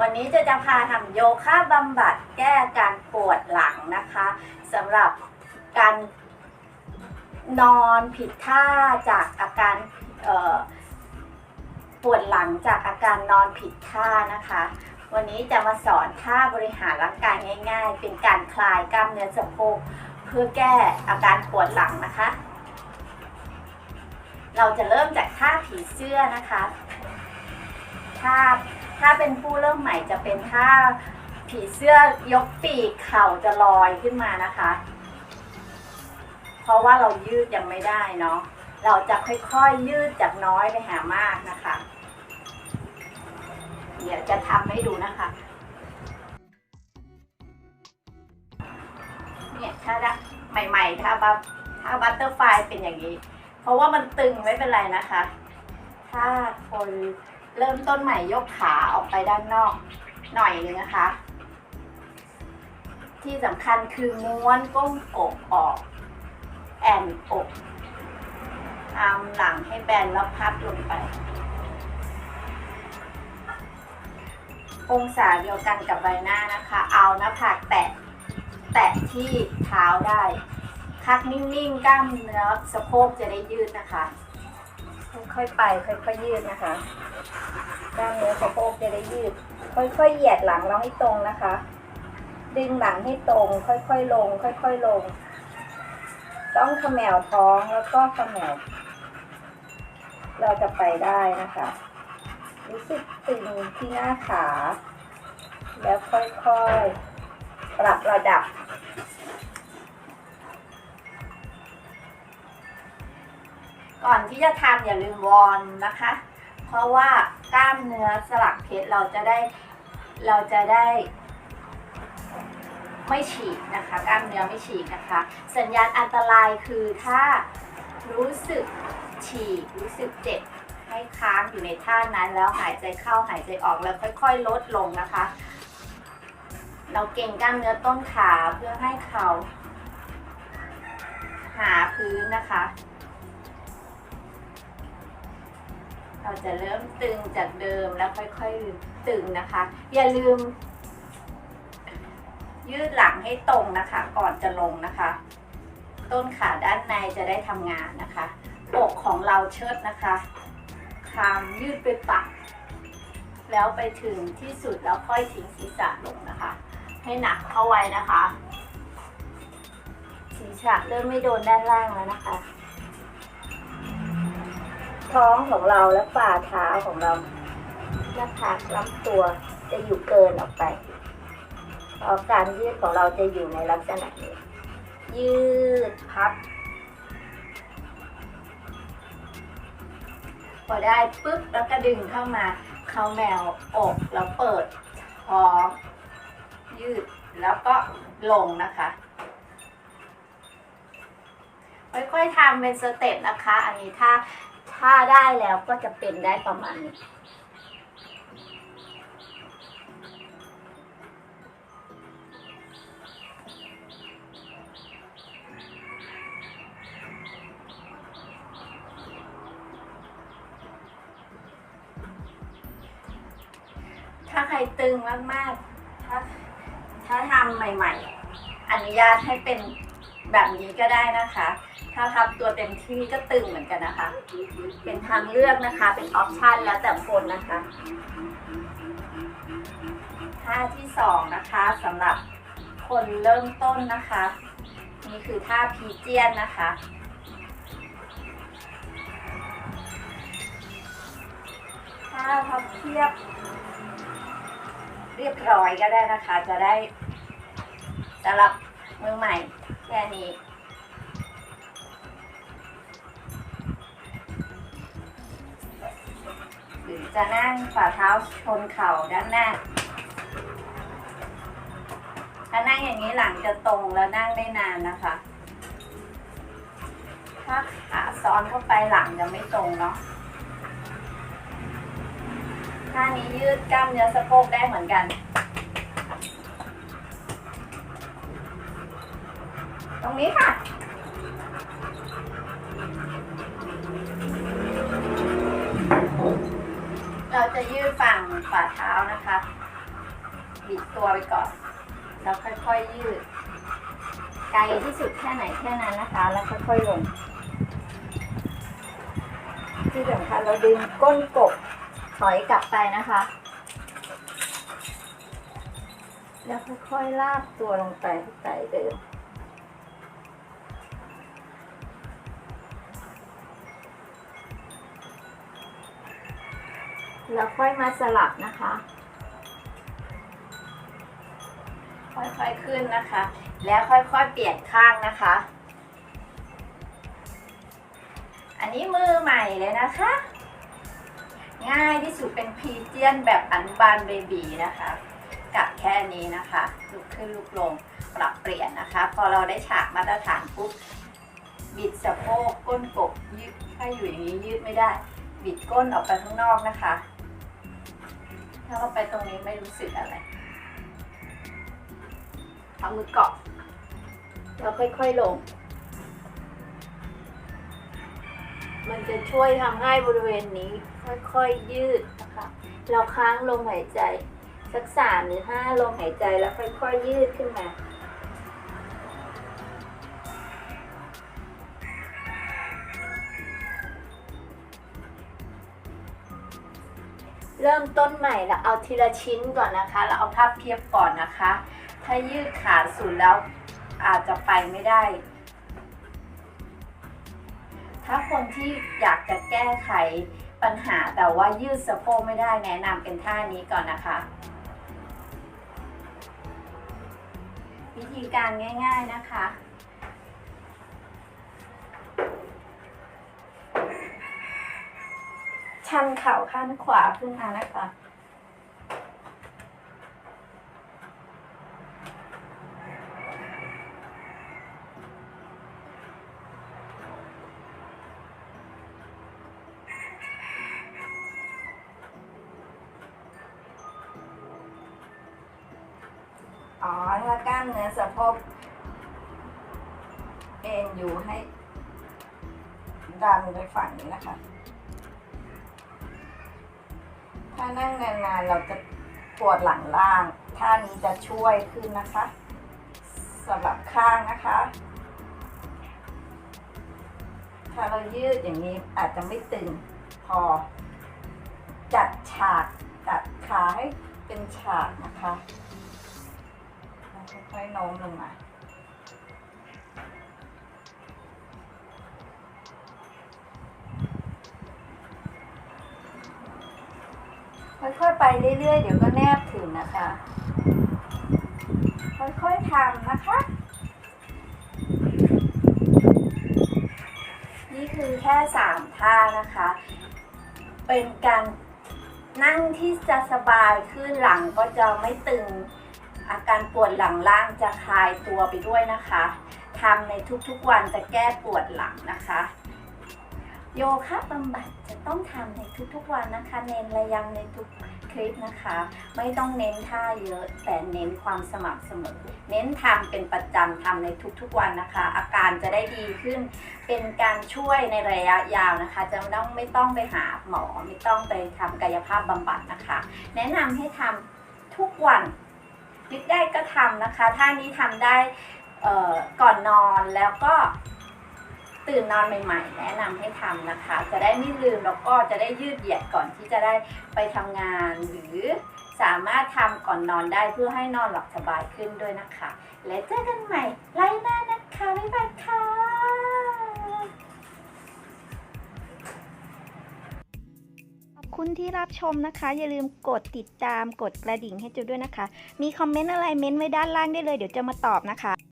วันนี้จะจะพาทำโยคะบำบัดแก้การปวดหลังนะคะสำหรับการนอนผิดท่าจากอาการปวดหลังจากอาการนอนผิดท่านะคะ วันนี้จะมาสอนท่าบริหารร่างกายง่าย ๆ เป็นการคลายกล้ามเนื้อสะโพกเพื่อแก้อาการปวดหลังนะคะ เราจะเริ่มจากท่าผีเสื้อนะคะท่า ถ้าเป็นผู้เริ่มใหม่จะเป็นท่าผีเสื้อยกปีกเข่าจะลอยขึ้นมานะคะ เพราะว่าเรายืดยังไม่ได้เนาะเราจะค่อยๆยืดจากน้อยไปหามากนะคะ เดี๋ยวจะทำให้ดูนะคะเนี่ยถ้าได้ใหม่ๆถ้าบัถ้าบัตเตอร์ไฟเป็นอย่างนี้ เพราะว่ามันตึงไม่เป็นไรนะคะ ถ้าคน เริ่มต้นใหม่ยกขาออกไปด้านนอกหน่อยนึงนะคะ ที่สำคัญคือม้วนก้มอกออก แอนอกทำหลังให้แบนแล้วพับลงไป องศาเดียวกันกับใบหน้านะคะ เอาหน้าผากแตะ แตะที่เท้าได้ คักนิ่งๆ กล้ามเนื้อสะโพกจะได้ยืดนะคะ ค่อยๆไปค่อยๆยืดนะคะกล้ามเนื้อสะโพกจะได้ยืด ค่อยๆเหยียดหลังเราให้ตรงนะคะ ดึงหลังให้ตรง ค่อยๆลง ค่อยๆลง ต้องขมวท้องแล้วก็ขมวเราจะไปได้นะคะ รู้สึกตึงที่หน้าขา แล้วค่อยๆ ปรับระดับ ก่อนที่จะทำอย่าลืมวอร์มนะคะ เพราะว่ากล้ามเนื้อสลักเพชรเราจะได้เราจะได้ ไม่ฉีกนะคะ กล้ามเนื้อไม่ฉีกนะคะ สัญญาณอันตรายคือถ้ารู้สึกฉีกรู้สึกเจ็บให้ค้างอยู่ในท่านั้นแล้วหายใจเข้าหายใจออกแล้วค่อย ๆ ลดลงนะคะ เราเก่งกล้ามเนื้อต้นขาเพื่อให้เขา หาพื้นนะคะ เราจะเริ่มตึงจากเดิมแล้วค่อยๆตึงนะคะ อย่าลืม ยืดหลังให้ตรงนะคะ ก่อนจะลงนะคะ ต้นขาด้านในจะได้ทำงานนะคะอกของเราเชิดนะคะคางยืดไปปัก แล้วไปถึงที่สุดแล้วค่อยทิ้งศีรษะลงนะคะ ให้หนักเข้าไว้นะคะศีรษะเริ่มไม่โดนด้านล่างแล้วนะคะ ท้องของเราและฝ่าเท้าของเราหน้าผากลำตัวจะอยู่เกินออกไปเพราะการยืดของเราจะอยู่ในลักษณะนี้ ยืดพับ พอได้ปุ๊บแล้วก็ดึงเข้ามา เข้าแมวอกแล้วเปิดท้องยืดแล้วก็ลงนะคะค่อยๆทำเป็นสเต็ปนะคะ อันนี้ถ้า ถ้าได้แล้วก็จะเป็นได้ประมาณนี้ถ้าใครตึงมากๆ ถ้าถ้าทำใหม่ ๆ อนุญาตให้เป็น แบบนี้ก็ได้นะคะ ถ้าทำตัวเต็มที่ก็ตึงเหมือนกันนะคะ เป็นทางเลือกนะคะ เป็นออปชันแล้วแต่คนนะคะท่าที่สองนะคะสำหรับคนเริ่มต้นนะคะ นี่คือท่าพีเจียนนะคะท่าพับเทียบ เรียบร้อยก็ได้นะคะ จะได้สำหรับมือใหม่ ค่นี้หรือจะนั่งฝ่าเท้าชนเข่าด้านหน้า ถ้านั่งอย่างนี้หลังจะตรงแล้วนั่งได้นานนะคะ ถ้าขาซ้อนเข้าไปหลังจะไม่ตรงเนาะท่านี้ยืดกล้ามเนื้อสะโพกได้เหมือนกัน รงนี้ค่ะ เราจะยืดฝั่งฝ่าเท้านะคะบิดตัวไปก่อน แล้วค่อยๆยืด ไกลที่สุดแค่ไหนแค่นั้นนะคะ แล้วค่อยๆลง ที่สำคัญเราดึงก้นกบถอยกลับไปนะคะ แล้วค่อยๆลากตัวลงไปที่ไตเดิม แล้วค่อยมาสลับนะคะ ค่อยๆขึ้นนะคะ แล้วค่อยๆเปลี่ยนข้างนะคะ อันนี้มือใหม่เลยนะคะ ง่ายที่สุดเป็นพีเจียนแบบอนุบาลเบบีนะคะกับแค่นี้นะคะ ลุกขึ้นลุกลงปรับเปลี่ยนนะคะ พอเราได้ฉากมาตรฐานปุ๊บบิดสะโพกก้นกบยืดถ้าอยู่อย่างนี้ยืดไม่ได้ บิดก้นออกไปข้างนอกนะคะ ถ้าเราไปตรงนี้ไม่รู้สึกอะไรเอามือเกาะเราค่อยๆลง มันจะช่วยทำให้บริเวณนี้ค่อยๆยืดนะคะเราค้างลมหายใจ สักสามหรือห้าลมหายใจแล้วค่อยๆยืดขึ้นมา เริ่มต้นใหม่แล้วเอาทีละชิ้นก่อนนะคะแล้วเอาภาพเพียบก่อนนะคะ ถ้ายืดขาสุดแล้วอาจจะไปไม่ได้ ถ้าคนที่อยากจะแก้ไขปัญหาแต่ว่ายืดสะโพกไม่ได้แนะนำเป็นท่านี้ก่อนนะคะ วิธีการง่าย ๆนะคะ ชันเข่าข้างขวาขึ้นมานะคะ อ๋อ ถ้ากล้ามเนื้อสะโพกเอ็นอยู่ให้ดันไปฝั่งนี้นะคะ ถ้านั่งนานๆเราจะปวดหลังล่าง ท่านี้จะช่วยขึ้นนะคะสำหรับข้างนะคะ ถ้าเรายืดอย่างนี้อาจจะไม่ตึงพอ จัดฉากจัดขาให้เป็นฉากนะคะค่อยๆโน้มลงมา ค่อยๆไปเรื่อยๆ เดี๋ยวก็แนบถึงนะคะ ค่อยๆทำนะคะ นี่คือแค่สามท่านะคะ เป็นการนั่งที่จะสบายขึ้นหลังก็จะไม่ตึง อาการปวดหลังล่างจะคลายตัวไปด้วยนะคะทำในทุกๆวันจะแก้ปวดหลังนะคะ โยคะบำบัดจะต้องทำในทุกๆวันนะคะ เน้นระยังในทุกคลิปนะคะ ไม่ต้องเน้นท่าเยอะ แต่เน้นความสม่ำเสมอ เน้นทำเป็นประจำทำในทุกๆวันนะคะ อาการจะได้ดีขึ้น เป็นการช่วยในระยะยาวนะคะ จะไม่ต้องไม่ต้องไปหาหมอไม่ต้องไปทำกายภาพบำบัดนะคะ แนะนำให้ทำทุกวันนึกได้ก็ทำนะคะท่านี้ทำได้ก่อนนอนแล้วก็ ตื่นนอนใหม่ ๆ แนะนำให้ทำนะคะ จะได้ไม่ลืมแล้วก็จะได้ยืดเหยียดก่อนที่จะได้ไปทำงาน หรือสามารถทำก่อนนอนได้เพื่อให้นอนหลับสบายขึ้นด้วยนะคะ และเจอกันใหม่ไลน์หน้านะคะบ๊ายบายค่ะขอบคุณที่รับชมนะคะ อย่าลืมกดติดตามกดกระดิ่งให้จูด้วยนะคะ มีคอมเมนต์อะไรเม้นต์ไว้ด้านล่างได้เลย เดี๋ยวจะมาตอบนะคะ